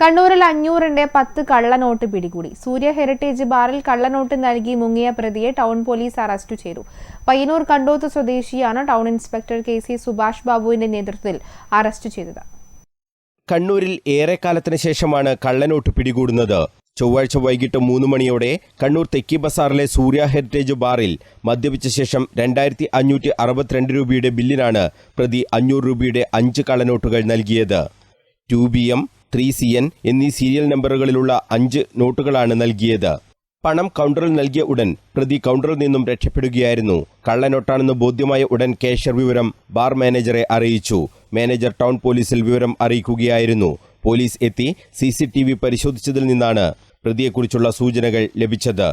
കണ്ണൂരിൽ അഞ്ഞൂറിന്റെ പത്ത് കള്ളനോട്ട് പിടികൂടി. സൂര്യ ഹെറിറ്റേജ് ബാറിൽ കള്ളനോട്ട് നൽകി മുങ്ങിയ പ്രതിയെ ടൗൺ പോലീസ് അറസ്റ്റ് ചെയ്തു. പയ്യന്നൂർ കണ്ടോത്ത് സ്വദേശിയാണ് town inspector K C Subhash ബാബുവിന്റെ നേതൃത്വത്തിൽ അറസ്റ്റ് ചെയ്തത്. കണ്ണൂരിൽ ഏറെക്കാലത്തിന് ശേഷമാണ് കള്ളനോട്ട് പിടികൂടുന്നത്. ചൊവ്വാഴ്ച വൈകിട്ട് മൂന്ന് മണിയോടെ കണ്ണൂർ തെക്കി ബസാറിലെ സൂര്യ ഹെറിറ്റേജ് ബാറിൽ മദ്യപിച്ച ശേഷം രണ്ടായിരത്തി അഞ്ഞൂറ്റി അറുപത്തിരണ്ട് രൂപയുടെ ബില്ലിനാണ് പ്രതി അഞ്ഞൂറ് രൂപയുടെ അഞ്ച് കള്ളനോട്ടുകൾ നൽകിയത്. Two B M three C N എന്നീ സീരിയൽ നമ്പറുകളിലുള്ള അഞ്ച് നോട്ടുകളാണ് നൽകിയത്. പണം കൗണ്ടറിൽ നൽകിയ ഉടൻ പ്രതി കൗണ്ടറിൽ നിന്നും രക്ഷപ്പെടുകയായിരുന്നു. കള്ളനോട്ടാണെന്ന് ബോധ്യമായ ഉടൻ കേഷർ വിവരം ബാർ മാനേജറെ അറിയിച്ചു. മാനേജർ ടൗൺ പോലീസിൽ വിവരം അറിയിക്കുകയായിരുന്നു. പോലീസ് എത്തി സി പരിശോധിച്ചതിൽ നിന്നാണ് പ്രതിയെക്കുറിച്ചുള്ള സൂചനകൾ ലഭിച്ചത്.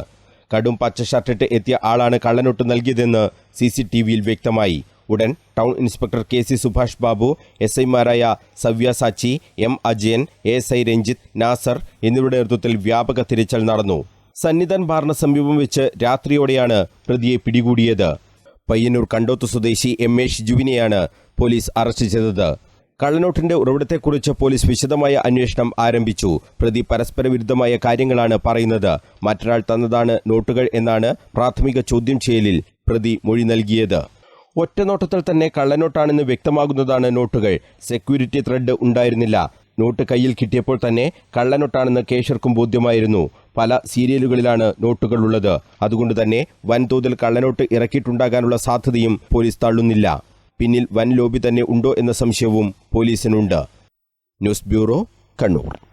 കടും പച്ച ഷർട്ടിട്ട് എത്തിയ ആളാണ് കള്ളനോട്ട് നൽകിയതെന്ന് സി വ്യക്തമായി. ഉടൻ town inspector K C Subhash Babu S ഐമാരായ Savyasachi M Ajayan S I Ranjith Nasar എന്നിവരുടെ നേതൃത്വത്തിൽ വ്യാപക തിരച്ചിൽ നടന്നു. സന്നിധാൻ ബാറിന് സമീപം വെച്ച് രാത്രിയോടെയാണ് പ്രതിയെ പിടികൂടിയത്. പയ്യന്നൂർ കണ്ടോത്ത് സ്വദേശി എം എ ഷിജുവിനെയാണ് പോലീസ് അറസ്റ്റ് ചെയ്തത്. കള്ളനോട്ടിന്റെ ഉറവിടത്തെക്കുറിച്ച് പോലീസ് വിശദമായ അന്വേഷണം ആരംഭിച്ചു. പ്രതി പരസ്പര വിരുദ്ധമായ കാര്യങ്ങളാണ് പറയുന്നത്. മറ്റൊരാൾ തന്നതാണ് നോട്ടുകൾ എന്നാണ് പ്രാഥമിക ചോദ്യം ചെയ്യലിൽ പ്രതി മൊഴി നൽകിയത്. ഒറ്റനോട്ടത്തിൽ തന്നെ കള്ളനോട്ടാണെന്ന് വ്യക്തമാകുന്നതാണ് നോട്ടുകൾ. സെക്യൂരിറ്റി ത്രെഡ് ഉണ്ടായിരുന്നില്ല. നോട്ട് കയ്യിൽ കിട്ടിയപ്പോൾ തന്നെ കള്ളനോട്ടാണെന്ന് കേശർക്കും ബോധ്യമായിരുന്നു. പല സീരിയലുകളിലാണ് നോട്ടുകൾ ഉള്ളത് അതുകൊണ്ട് തന്നെ വൻതോതിൽ കള്ളനോട്ട് ഇറക്കിയിട്ടുണ്ടാകാനുള്ള സാധ്യതയും പോലീസ് തള്ളുന്നില്ല. പിന്നിൽ വൻ ലോബി തന്നെ ഉണ്ടോ എന്ന സംശയവും പോലീസിനുണ്ട്. News bureau Kannur.